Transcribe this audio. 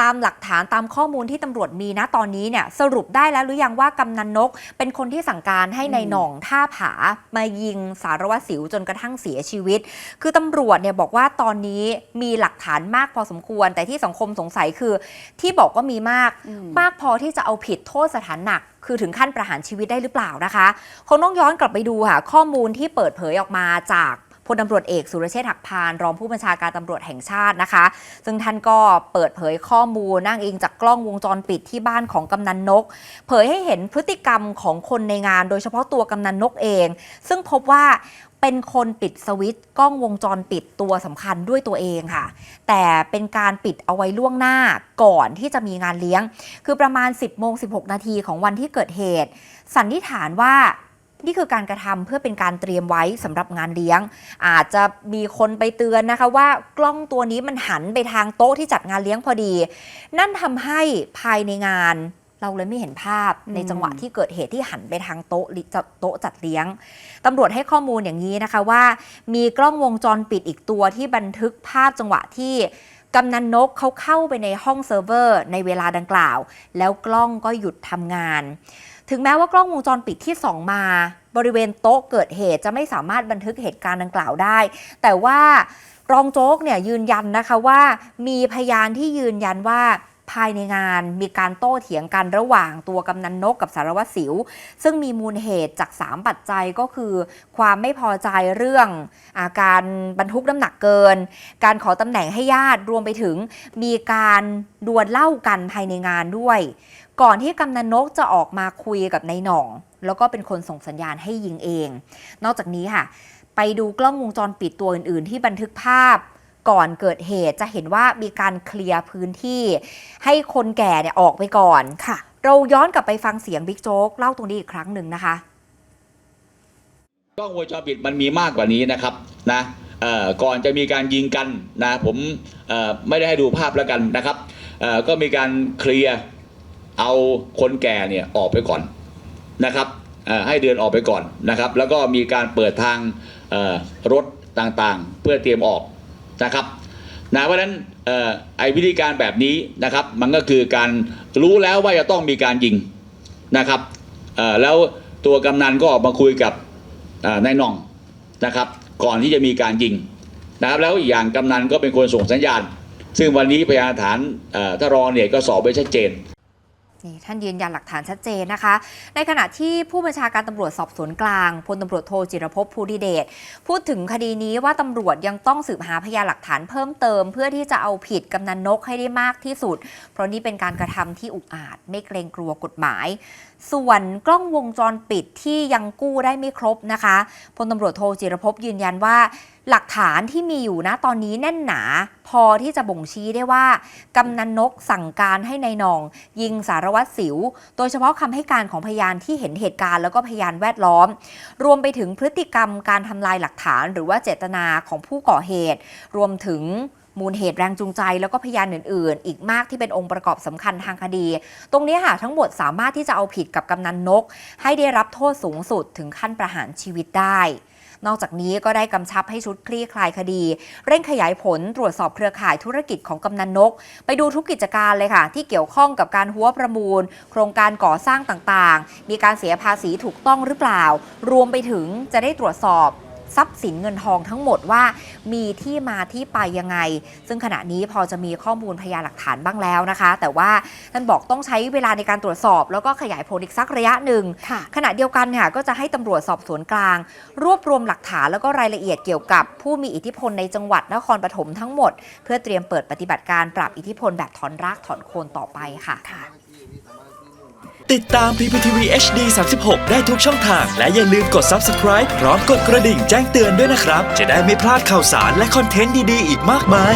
ตามหลักฐานตามข้อมูลที่ตำรวจมีนะตอนนี้เนี่ยสรุปได้แล้วหรือยังว่ากำนันนก เป็นคนที่สั่งการให้ในายหน่องท่าผามายิงสารวัตรสิวจนกระทั่งเสียชีวิต คือตำรวจเนี่ยบอกว่าตอนนี้มีหลักฐานมากพอสมควร แต่ที่สังคมสงสัยคือ ที่บอกว่ามีมากอืมมากพอที่จะเอาผิดโทษสถานหนักคือถึงขั้นประหารชีวิตได้หรือเปล่านะคะคงต้องย้อนกลับไปดูค่ะข้อมูลที่เปิดเผยออกมาจาก พลตำรวจเอกสุรเชษฐ์หักพาน รองผู้บัญชาการตำรวจแห่งชาตินะคะ ซึ่งท่านก็เปิดเผยข้อมูลนั่งเองจากกล้องวงจรปิดที่บ้านของกำนันนก เผยให้เห็นพฤติกรรมของคนในงาน โดยเฉพาะตัวกำนันนกเอง ซึ่งพบว่าเป็นคนปิดสวิตช์กล้องวงจรปิดตัวสำคัญด้วยตัวเองค่ะ แต่เป็นการปิดเอาไว้ล่วงหน้าก่อนที่จะมีงานเลี้ยง คือประมาณ 10โมง16 นาทีของวันที่เกิดเหตุ สันนิษฐานว่า นี่คือการกระทำเพื่อเป็นการเตรียมไว้สำหรับงานเลี้ยง อาจจะมีคนไปเตือนนะคะว่ากล้องตัวนี้มันหันไปทางโต๊ะที่จัดงานเลี้ยงพอดี นั่นทำให้ภายในงานเราเลยไม่เห็นภาพในจังหวะที่เกิดเหตุที่หันไปทางโต๊ะโต๊ะจัดเลี้ยงตำรวจให้ข้อมูลอย่างนี้นะคะว่า มีกล้องวงจรปิดอีกตัวที่บันทึกภาพจังหวะที่ กำนันนกเขาเข้าไปในห้องเซิร์ฟเวอร์ในเวลาดังกล่าว แล้วกล้องก็หยุดทำงาน ถึงแม้ว่ากล้องวงจรปิดที่ส่องมา บริเวณโต๊ะเกิดเหตุจะไม่สามารถบันทึกเหตุการณ์ดังกล่าวได้ แต่ว่ารองโจ๊กเนี่ยยืนยันนะคะว่า มีพยานที่ยืนยันว่า ภายในงานมีการโต้เถียงกันระหว่างตัวกำนันนกกับสารวัตรสิว ซึ่งมีมูลเหตุจาก 3 ปัจจัยก็คือ ความไม่พอใจเรื่องอาการบรรทุกน้ำหนักเกิน การขอตำแหน่งให้ญาติรวมไปถึง มีการดวลเล่ากันภายในงานด้วย ก่อนที่กำนันนกจะออกมาคุยกับนายหน่อง แล้วก็เป็นคนส่งสัญญาณให้ยิงเอง นอกจากนี้ค่ะ ไปดูกล้องวงจรปิดตัวอื่น ๆ ที่บันทึกภาพ ก่อนเกิดเหตุจะเห็นว่ามีการเคลียร์พื้นที่ ให้คนแก่เนี่ยออกไปก่อนค่ะ เราย้อนกลับไปฟังเสียงบิ๊กโจ๊กเล่าตรงนี้อีกครั้งหนึ่งนะคะกล้องวงจรปิดมันมีมากกว่านี้นะครับนะเอ่อก่อนจะมีการยิงกันนะผมเอ่อไม่ได้ให้ดูภาพแล้วกันนะครับเอ่อก็มีการเคลียร์เอาคนแก่เนี่ยออกไปก่อนนะครับเอ่อให้เดินออกไปก่อนนะครับ แล้วก็มีการเปิดทางเอ่อรถต่างๆ เพื่อเตรียมออก นะครับนะเพราะฉะนั้นออไอ้วิธีการแบบนี้นะครับ มันก็คือการรู้แล้วว่าจะต้องมีการยิงนะครับแล้วตัวกำนันก็ออกมาคุยกับนายน่องนะครับ ก่อนที่จะมีการยิงนะครับ แล้วอีกอย่างกำนันก็เป็นคนส่งสัญญาณ ซึ่งวันนี้พยานฐานถ้ารองเนี่ยก็สอบไว้ชัดเจน นี่ท่านยืนยันหลักฐานชัดเจนนะคะ ในขณะที่ผู้บัญชาการตำรวจสอบสวนกลางพลตำรวจโทจิรภพภูริเดชพูดถึงคดีนี้ว่าตำรวจยังต้องสืบหาพยานหลักฐานเพิ่มเติม เพื่อที่จะเอาผิดกำนันนกให้ได้มากที่สุด เพราะนี่เป็นการกระทำที่อุกอาจ ไม่เกรงกลัวกฎหมาย ส่วนกล้องวงจรปิดที่ยังกู้ได้ไม่ครบนะคะพลตำรวจโทจิรภพยืนยันว่า หลักฐานที่มีอยู่นะตอนนี้แน่นหนา พอที่จะบ่งชี้ได้ว่ากำนันนกสั่งการให้ในายนอง ยิงสารวัตรสิว โดยเฉพาะคำให้การของพยานที่เห็นเหตุการณ์แล้วก็พยานแวดล้อม รวมไปถึงพฤติกรรมการทำลายหลักฐาน หรือว่าเจตนาของผู้ก่อเหตุ รวมถึง มูลเหตุแรงจูงใจ แล้วก็พยานอื่น ๆ อีกมากที่เป็นองค์ประกอบสำคัญทางคดี ตรงนี้ค่ะทั้งหมดสามารถที่จะเอาผิดกับกำนันนก ให้ได้รับโทษสูงสุดถึงขั้นประหารชีวิตได้นอกจากนี้ก็ได้กำชับให้ชุดคลี่คลายคดี เร่งขยายผลตรวจสอบเครือข่ายธุรกิจของกำนันนก ไปดูทุกกิจการเลยค่ะ ที่เกี่ยวข้องกับการหัวประมูล โครงการก่อสร้างต่างๆ มีการเสียภาษีถูกต้องหรือเปล่า รวมไปถึงจะได้ตรวจสอบ ทรัพย์สินเงินทองทั้งหมดว่า มีที่มาที่ไปยังไง ซึ่งขณะนี้พอจะมีข้อมูลพยานหลักฐานบ้างแล้วนะคะ แต่ว่าท่านบอกต้องใช้เวลาในการตรวจสอบ แล้วก็ขยายผลอีกสักระยะหนึ่งค่ะขณะเดียวกันค่ะก็จะให้ตำรวจสอบสวนกลาง รวบรวมหลักฐานแล้วก็รายละเอียดเกี่ยวกับ ผู้มีอิทธิพลในจังหวัดนครปฐมทั้งหมด เพื่อเตรียมเปิดปฏิบัติการปราบอิทธิพลแบบถอนรากถอนโคนต่อไปค่ะค่ะ ติดตาม PPTV HD 36 ได้ทุกช่องทาง และอย่าลืมกด Subscribe พร้อมกดกระดิ่งแจ้งเตือนด้วยนะครับ จะได้ไม่พลาดข่าวสารและคอนเทนต์ดี ๆ อีกมากมาย